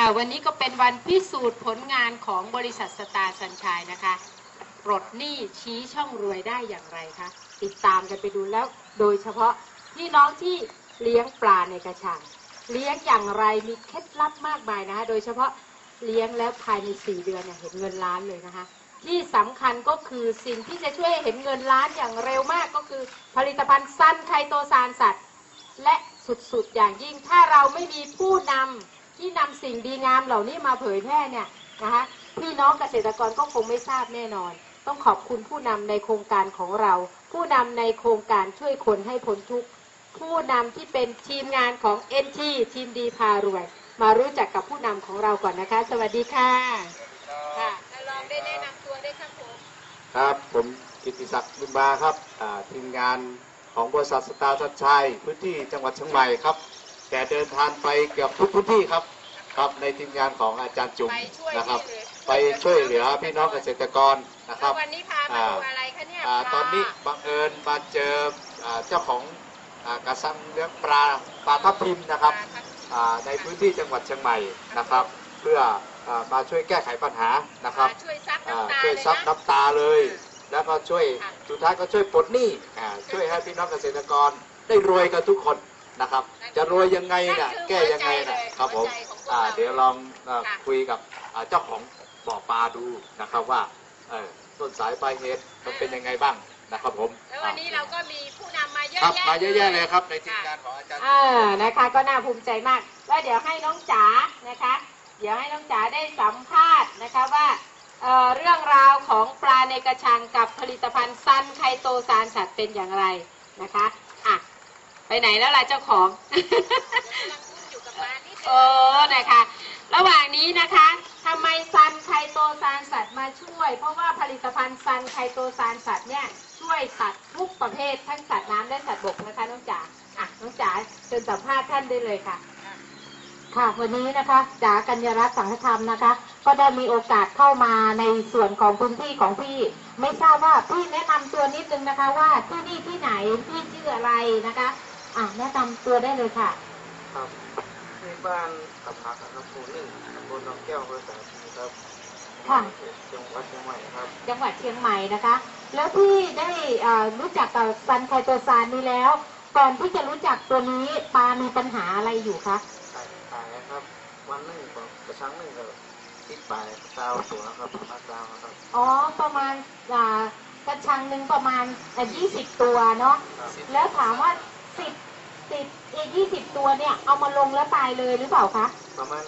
ค่ะวันนี้ก็เป็นวันพิสูจน์ผลงานของบริษัทสตาร์สัญชัยนะคะปลดหนี้ชี้ช่องรวยได้อย่างไรคะติดตามกันไปดูแล้ว โดยเฉพาะพี่น้องที่เลี้ยงปลาในกระชัง เลี้ยงอย่างไรมีเคล็ดลับมากมายนะคะ โดยเฉพาะเลี้ยงแล้วภายใน 4 เดือนเนี่ยเห็นเงินล้านเลยนะคะ ที่สำคัญก็คือสิ่งที่จะช่วยเห็นเงินล้านอย่างเร็วมากก็คือ ผลิตภัณฑ์ซันไคโตซานสัตว์ และสุดๆอย่างยิ่งถ้าเราไม่มีผู้นำ ที่นำสิ่งดีงามเหล่านี้มาเผยแพร่เนี่ยนะคะพี่น้องเกษตรกรก็คงไม่ทราบแน่นอน ต้องขอบคุณผู้นำในโครงการของเรา ผู้นำในโครงการช่วยคนให้พ้นทุกข์ผู้นำที่เป็นทีมงานของ NT ทีมดีพารวย มารู้จักกับผู้นำของเราก่อนนะคะ สวัสดีค่ะค่ะลองได้แนะนำตัวได้ครับผมครับผมกิติศักดิ์บุญมาครับอ่าทีมงานของบริษัทสตาร์ชัดชัยพื้นที่จังหวัดเชียงใหม่ครับ แต่เดินทางไปเกือบทุกพื้นที่ครับครับในทีมงานของอาจารย์จุ๋มไปช่วยนะครับที่เลยไปช่วยเหลือพี่น้องเกษตรกรนะครับวันนี้พามาดูอะไรคะเนี่ยอ่าปลาตอนนี้บังเอิญมาเจออ่าเจ้าของอ่ากระสังเลี้ยงปลาปลาทับทิมนะครับปลาทับอ่าในพื้นที่จังหวัดเชียงใหม่นะครับ เพื่ออ่ามาช่วยแก้ไขปัญหานะครับมาช่วยซับอ่าน้ำตาช่วยเลยซับนะน้ำตาเลย แล้วก็ช่วยค่ะสุดท้ายก็ช่วยปลดหนี้อ่าช่วยให้พี่น้องเกษตรกรได้รวยกันทุกคน นะครับ จะรวยยังไงน่ะแก้ยังไงน่ะครับผมอ่าเดี๋ยวลองอ่าคุยกับอ่าเจ้าของบ่อปลาดูนะครับว่าเออต้นสายปลายเหตุมันเป็นยังไงบ้างนะครับผมแล้ววันนี้เราก็มีผู้นำมาเยอะครับแยะมาเยอะแยะเลยครับในทีมงานของอาจารย์อ่านะคะก็น่าภูมิใจมากแล้วเดี๋ยวให้น้องจ๋านะคะ เดี๋ยวให้น้องจ๋าได้สัมภาษณ์นะคะว่าเอ่อเรื่องราวของปลาในกระชังกับผลิตภัณฑ์ซันไคโตซานสัตว์เป็นอย่างไรนะคะอะ ไปไหนแล้วล่ะเจ้าของเออนะคะ ระหว่างนี้นะคะทำไมซันไคโตซานสัตว์มาช่วย เพราะว่าผลิตภัณฑ์ซันไคโตซานสัตว์เนี่ยช่วยสัตว์ทุกประเภททั้งสัตว์น้ำและสัตว์บกนะคะน้องจ๋าอะน้องจ๋าเชิญสัมภาษณ์ท่านได้เลยค่ะค่ะวันนี้นะคะจ๋ากัญญารัตน์สังฆธรรมนะคะ ก็ได้มีโอกาสเข้ามาในส่วนของพื้นที่ของพี่ ไม่ทราบว่าพี่แนะนำตัวนิดนึงนะคะว่าที่นี่ที่ไหนพี่ชื่ออะไรนะคะ อะแนะนำตัวได้เลยค่ะ ครับที่บ้านกับพักนะครับหมู่หนึ่งตำบลหนองแก้วอำเภอสารพีครับค่ะ จังหวัดเชียงใหม่ครับจังหวัดเชียงใหม่นะคะ แล้วพี่ได้เอ่อรู้จักกับซันไคโตซานนี้แล้ว ก่อนที่จะรู้จักตัวนี้ปลามีปัญหาอะไรอยู่คะขายขายครับ วันหนึ่งก็กระชังหนึ่งก็ติดปลายเก้าตัวครับมาเก้าครับ อ๋อประมาณอ่ากระชังหนึ่งประมาณยี่สิบตัวเนาะครับแล้วถามว่า สิบสิบเอยี่สิบตัวเนี่ย เอามาลงแล้วตายเลยหรือเปล่าคะประมาณ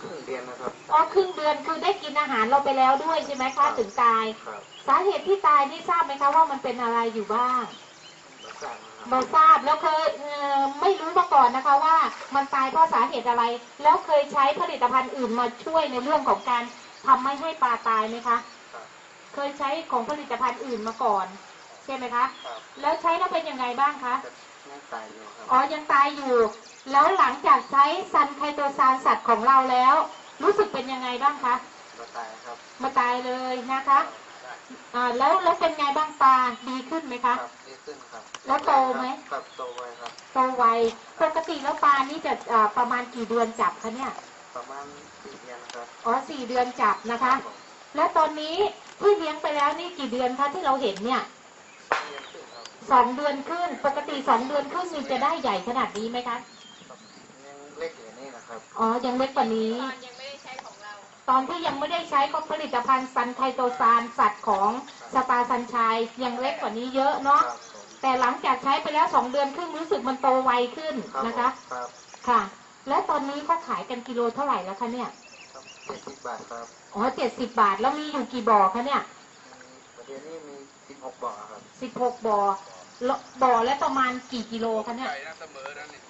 ครึ่งเดือนนะครับอ๋อครึ่งเดือนคือได้กินอาหารเราไปแล้วด้วยใช่ไหมคะถึงตาย ครับสาเหตุที่ตายนี่ทราบไหมคะว่ามันเป็นอะไรอยู่บ้างมาสร้างนะครับไม่ทราบแล้วเคยเอ่อไม่รู้มาก่อนนะคะว่ามันตายเพราะสาเหตุอะไร แล้วเคยใช้ผลิตภัณฑ์อื่นมาช่วยในเรื่องของการทำไม่ให้ปลาตายไหมคะ ครับเคยใช้ของผลิตภัณฑ์อื่นมาก่อน ใช่ไหมคะ ครับแล้วใช้แล้วเป็นยังไงบ้างคะก็ ยังตายอยู่ครับอ๋อยังตายอยู่ แล้วหลังจากใช้ซันไคโตซานสัตว์ของเราแล้ว รู้สึกเป็นยังไงบ้างคะมาตายครับมาตายเลยนะคะอ่าแล้วแล้วเป็นไงบ้างปลาดีขึ้นไหมคคะรับดีขึ้นครับ แล้วโตไหมครับโตไวครับโตไวปกติแล้วปลานี่จะอ่าประมาณกี่เดือนจับคะเนี่ย ประมาณสี่เดือนครับอ๋อสี่เดือนจับนะคะ แล้วตอนนี้ที่เลี้ยงไปแล้วนี่กี่เดือนคะที่เราเห็นเนี่ย เดือนขึ้นครับ สองเดือนขึ้น ปกติสองเดือนขึ้นนี่จะได้ใหญ่ขนาดนี้ไหมคะครับยังเล็กอยู่นี่นะครับ อ๋อ ยังเล็กกว่านี้ ตอนยังไม่ได้ใช้ของเรา ตอนที่ยังไม่ได้ใช้ก็ผลิตภัณฑ์ซันไคโตซานสัตว์ของสตาร์ซันชัยยังเล็กกว่านี้เยอะคเนาะรับผมแต่หลังจากใช้ไปแล้วสองเดือนครึ่งรู้สึกมันโตไวขึ้นครับนะคะผมครับค่ะ และตอนนี้เขาขายกันกิโลเท่าไหร่แล้วคะเนี่ยครับเจ็ดสิบบาทครับ อ๋อเจ็ดสิบบาทแล้วมีอยู่กี่บ่อคะเนี่ยมีประเดี๋ยวนี้มีสิบหกบ่อครับสิบหกบ่อแล้ว บ่อและประมาณกี่กิโลคะเนี่ย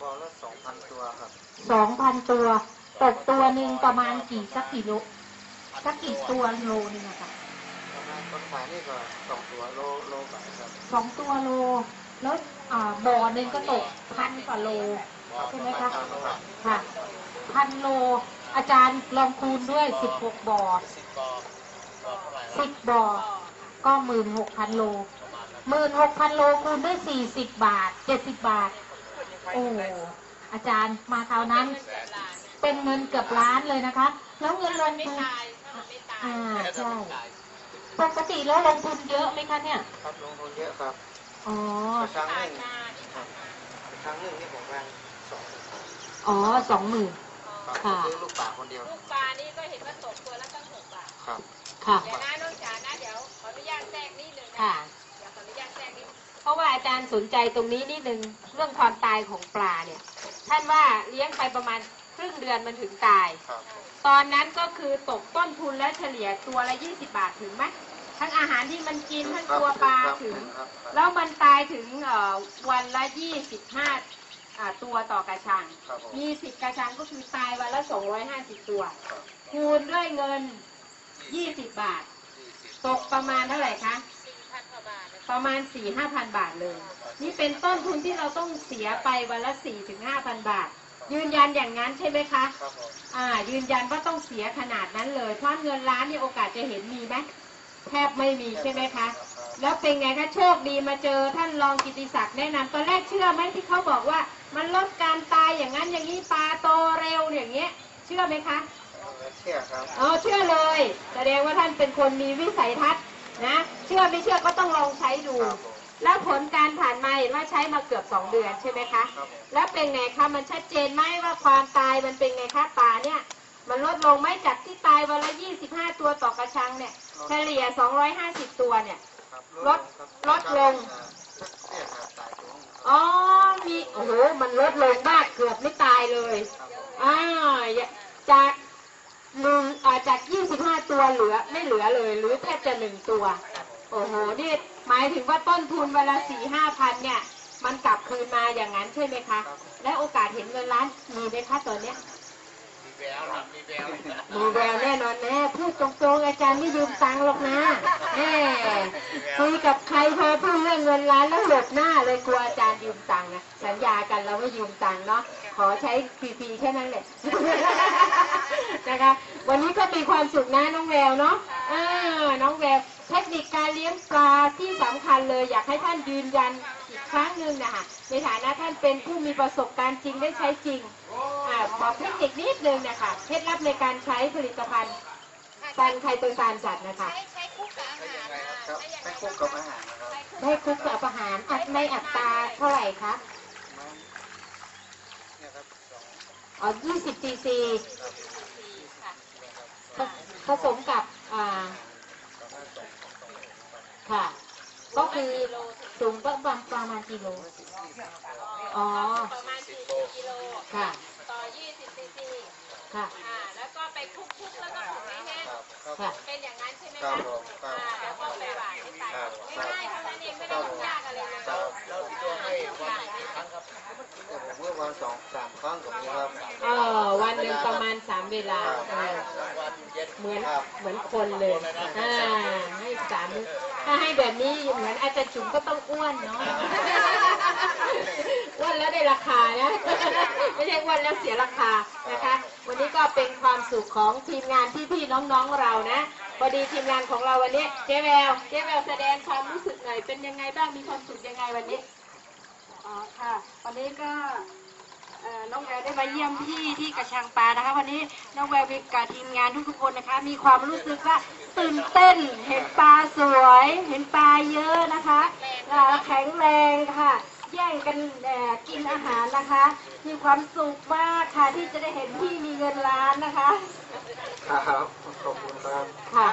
บ่อละสองพันตัวครับสองพันตัว ตกตัวหนึ่งประมาณกี่สักกี่โลสักกี่ตัวโลนึงอะค่ะประมาณต้นขายนี่ก็สองตัวโลโลบาทครับสองตัวโล แล้วอ่าบ่อหนึ่งก็ตกพันกว่าโลใช่ไหมคะครับค่ะพันโล อาจารย์ลองคูณด้วยสิบหกบ่อสิบบ่อก็หมื่นหกพันโล หมื่นหกพันโลคูณด้วยสี่สิบบาทเจ็ดสิบบาท โอ้อาจารย์มาคราวนั้นตเป็นเงินเกือบล้านเลยนะคะ แล้วเงินลงไม่ทุนตายถ้ามันไม่ตายอ่าใช่ปกติแล้วลงทุนเยอะไหมคะเนี่ยครับลงทุนเยอะครับอ๋อกระชังหผ่านึ่นงมาที่ผ่านมากระชังหนึ่งนี่ผมวางสองอ๋อสองหมื่นครับค่ะซื้อลูกป่าคนเดียวลูกปลานี่ก็เห็นว่าตกตัวละตั้งหกบาทครับค่ะเดี๋ยวนะน้องจ๋านะเดี๋ยวขออนุญาตแทรกนิดนึงนะค่ะ เพราะว่าอาจารย์สนใจตรงนี้นิดนึงเรื่องความตายของปลาเนี่ย ท่านว่าเลี้ยงไปประมาณครึ่งเดือนมันถึงตาย ครับตอนนั้นก็คือตกต้นทุนและเฉลี่ยตัวละ20บาทถึงไหมทั้งอาหารที่มันกินทั้งตัวปลาถึง ครับแล้วมันตายถึงเอ่อวันละ25อ่าตัวต่อกระชัง ครับผมมี10กระชังก็คือตายวันละ250ตัว ครับคูณด้วยเงิน20บาท ตกประมาณเท่าไหร่คะ ประมาณ4 5 0 0บาทเลย นี่เป็นต้นทุนที่เราต้องเสียไปวันละ4ถึง5,000บาท ยืนยันอย่างนั้นใช่ไหมคะครับผมอ่า ยืนยันว่าต้องเสียขนาดนั้นเลยเพราะเงินล้านนี่โอกาสจะเห็นมีไหมแทบไม่มีใช่ไหมคะ แล้วเป็นไงคะโชคดีมาเจอท่านรองกิติศักดิ์แนะนำตอนแรกเชื่อไหมที่เขาบอกว่า มันลดการตายอย่างนั้นอย่างนี้ปลาโตเร็วอย่างเงี้ย เชื่อไหมคะ เชื่อครับ อ๋อเชื่อเลย แสดงว่าท่านเป็นคนมีวิสัยทัศน์ นะเชื่อไม่เชื่อก็ต้องลองใช้ดู ครับผมแล้วผลการผ่านมาเห็นว่าใช้มาเกือบสองเดือนใช่ไหมคะ ครับผมแล้วเป็นไงคะมันชัดเจนไหมว่าความตายมันเป็นไงคะปลาเนี่ย มันลดลงไหมจากที่ตายวันละ 25 ตัวต่อกระชังเนี่ย เฉลี่ย 250 ตัวเนี่ย ครับลดครับลดลง เนี่ยครับตายตัวนึงครับ อ๋อ มี โอ้โห มันลดลงมากเกือบไม่ตายเลย ครับผม อ่าจากหนึ่งอ่าจาก 25 ตัวเหลือไม่เหลือเลย หรือแทบจะหนึ่งตัว โอ้โห นี่หมายถึงว่าต้น ทุนเวนลาสี่ห้าพันเนี่ย มันกลับคืนมาอย่างนั้นใช่ไหมคะ และโอกาสเห็นเงินล้านมีไหมคะตอนเนี้ยมีแววครับมีแววมีแววแน่นอนแน่พูดตรงๆอาจารย์ไม่ยืมตังค์หรอกนะแน่คุยกับใครพอพูดเรื่องเงินล้านแล้วหลบหน้าเลยกลัวอาจารย์ยืมตังค์นะสัญญากันเราไม่ยืมตังค์เนาะขอใช้ฟรีๆแค่นั้นแหละนะคะ วันนี้ก็มีความสุขนะน้องแววเนาะอ่าน้องแวว เทคนิคการเลี้ยงปลาที่สำคัญเลย อยากให้ท่านยืนยันอีกครั้งหนึ่งนะคะในฐานะท่านเป็นผู้มีประสบการณ์จริงได้ใช้จริงอ่าบอกเทคนิคนิดนึงนะคะเคล็ดลับในการใช้ผลิตภัณฑ์ตันไข่ตัวตาลจัดนะคะครับให้คู่กับอาหารนะครับได้คลุกกับอาหารอัดในอัตราเท่าไหร่คะมันเนี่ยครับสองอ๋อ20ซีซีครับผสมกับอ่า ครับค่ะ ก็คือสูงประมาณประมาณกิโล อ๋อ ประมาณ40กิโลค่ะ ต่อ20ซีซีค่ะ อ่า แล้วก็ไปคลุกๆแล้วก็ถูให้แห้งครับครับค่ะ เป็นอย่างนั้นใช่ไหมครัคะบผมครับ อ่าแล้วก็ไปหวานให้ตายครับง่ายๆเท่านั้นเองไม่ได้ยุ่งยากอะไรเลยแล้วที่ตัวให้วันกี่ครั้งครับแต่ผมเมื่อวันสองสามครั้งผมนี้ครับ เออวันหนึ่งประมาณสามเวลาเออวัน เย็นเหมือนครับเหมือนคนเลยอ่าให้สามมื้อถ้าให้แบบนี้เหมือนอาจารย์จุ๋มก็ต้องอ้วนเนาะอ้วนแล้วได้ราคานะไม่ใช่อ้วนแล้วเสียราคานะคะ วันนี้ก็เป็นความสุขของทีมงานพี่ๆน้องๆเรานะพอดีทีมงานของเราวันนี้เจ๊แววเจ๊แววแสดงความรู้สึกหน่อยเป็นยังไงบ้างมีความสุขยังไงวันนี้อ๋อค่ะ วันนี้ก็เอ่อ น้องแววได้มาเยี่ยมพี่ที่กระชังปลานะคะ วันนี้น้องแววกับทีมงานทุกๆคนนะคะ มีความรู้สึกว่าตื่นเต้น เห็นปลาสวย เห็นปลาเยอะนะคะอ่าแข็งแรงค่ะแย่งกันเอ่อกินอาหารนะคะ มีความสุขมากค่ะที่จะได้เห็นพี่มีเงินล้านนะคะครับขอบคุณครับค่ะ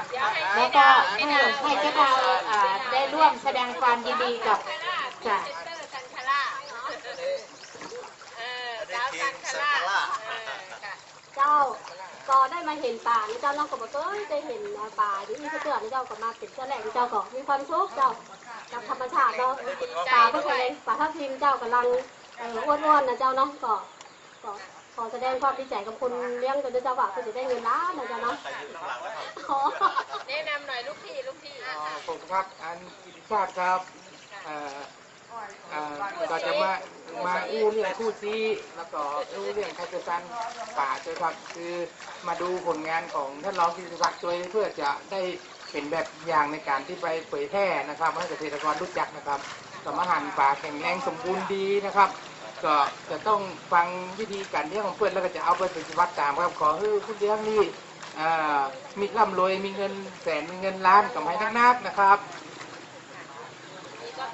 แล้วก็ให้ให้เจ้าดาวอ่าได้ร่วมแสดงความยินดีกับจ้ะ ซันคาร่าเนาะเออดาว ซันคาร่าเออค่ะเจ้าก็ได้มาเห็นป่านี่เจ้าน้องก็บอกเอ้ยได้เห็นป่าที่นี่เกิดนี่เจ้าก็มาเป็นเจ้าแหล่งเจ้าก็มีความสุขเจ้ากับธรรมชาติเนาะป่าก็เลยป่าทับทิมเจ้ากำลังเอ่ออ้วนๆนะเจ้าเนาะก็ก็ขอแสดงความดีใจกับคุณเลี้ยงกันด้วยเจ้าว่าคุณจะได้เงินล้านนะเจ้าเนาะขอแนะนำหน่อยลูกพี่ลูกพี่อ๋อผมครับอันกิติชาติครับเอ่อเอ่อก็จะมามาอู้เรื่องคู่ซีแล้วก็อู้เรื่องไคโตซันป่าด้วยครับคือมาดูผลงานของท่านรองกิติศักดิ์ช่วยเพื่อจะได้เป็นแบบอย่างในการที่ไปเผยแพร่นะครับให้เกษตรกรรู้จักนะครับสมหารป่าแข็งแรงสมบูรณ์ดีนะครับ ก็จะต้องฟังวิธีการเลี้ยงของเพื่อนแล้วก็จะเอาไปปฏิบัติตามครับขอให้ผู้เลี้ยงนี่มีร่ำรวยมีเงินแสนมีเงินล้านกับให้นักๆนะครับ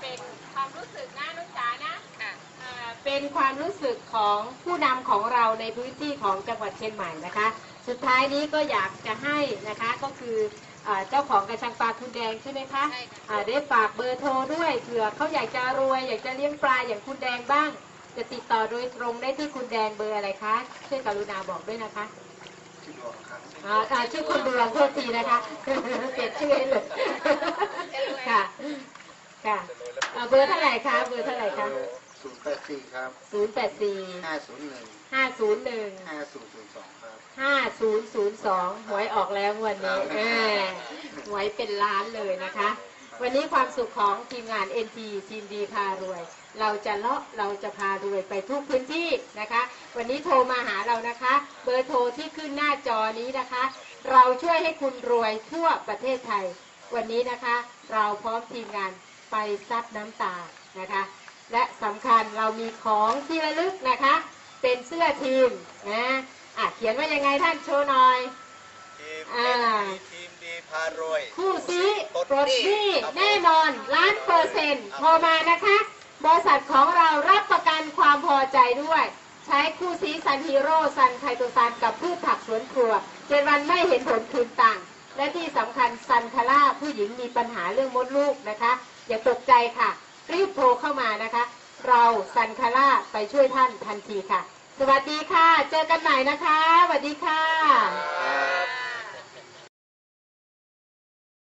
เป็นความรู้สึกนะนุจ๋านะอ่าเป็นความรู้สึกของผู้นำของเราในพื้นที่ของจังหวัดเชียงใหม่นะคะ สุดท้ายนี้ก็อยากจะให้นะคะก็คืออ่าเจ้าของกระชังปลาคุณแดงใช่ไหมคะอ่าได้ฝากเบอร์โทรด้วยเผื่อเขาอยากจะรวย อยากจะเลี้ยงปลาอย่างคุณแดงบ้าง จะติดต่อโดยตรงได้ที่คุณแดงเบอร์อะไรคะช่วยกรุณาบอกด้วยนะคะอ่าอ่าชื่อคุณดวงโทษทีนะคะเปลี่ยนชื่อให้เลยค่ะ ค่ะอ่าเบอร์เท่าไหร่คะ เบอร์เท่าไหร่คะศูนย์แปดสี่ครับศูนย์แปดสี่ห้าศูนย์หนึ่งห้าศูนย์หนึ่งห้าศูนย์ศูนย์สองครับห้าศูนย์ศูนย์สองหวยออกแล้วงวันนี้ครับเออหวยเป็นล้านเลยนะคะ วันนี้ความสุขของทีมงาน NT ทีมดีพารวย เราจะเลาะเราจะพารวยไปทุกพื้นที่นะคะ วันนี้โทรมาหาเรานะคะ เบอร์โทรที่ขึ้นหน้าจอนี้นะคะ เราช่วยให้คุณรวยทั่วประเทศไทย วันนี้นะคะ เราพร้อมทีมงาน ไปซัดน้ำตานะคะ และสำคัญเรามีของที่ระลึกนะคะ เป็นเสื้อทีมนะอะเขียนว่ายังไงท่านโชว์หน่อยทีมอ่าทีมดีพารวย คู่ซีปลดหนี้แน่นอนล้านเปอร์เซ็นต์โทรมานะคะ บริษัทของเรารับประกันความพอใจด้วย ใช้คู่ซีซันฮีโร่ซันไคโตซานกับพืชผักสวนครัวเจ็ดวันไม่เห็นผลคืนต่างและที่สำคัญซันคาร่าผู้หญิงมีปัญหาเรื่องมดลูกนะคะ อย่าตกใจค่ะ รีบโทรเข้ามานะคะ เราซันคาร่าไปช่วยท่านทันทีค่ะ สวัสดีค่ะ เจอกันใหม่นะคะ สวัสดีค่ะ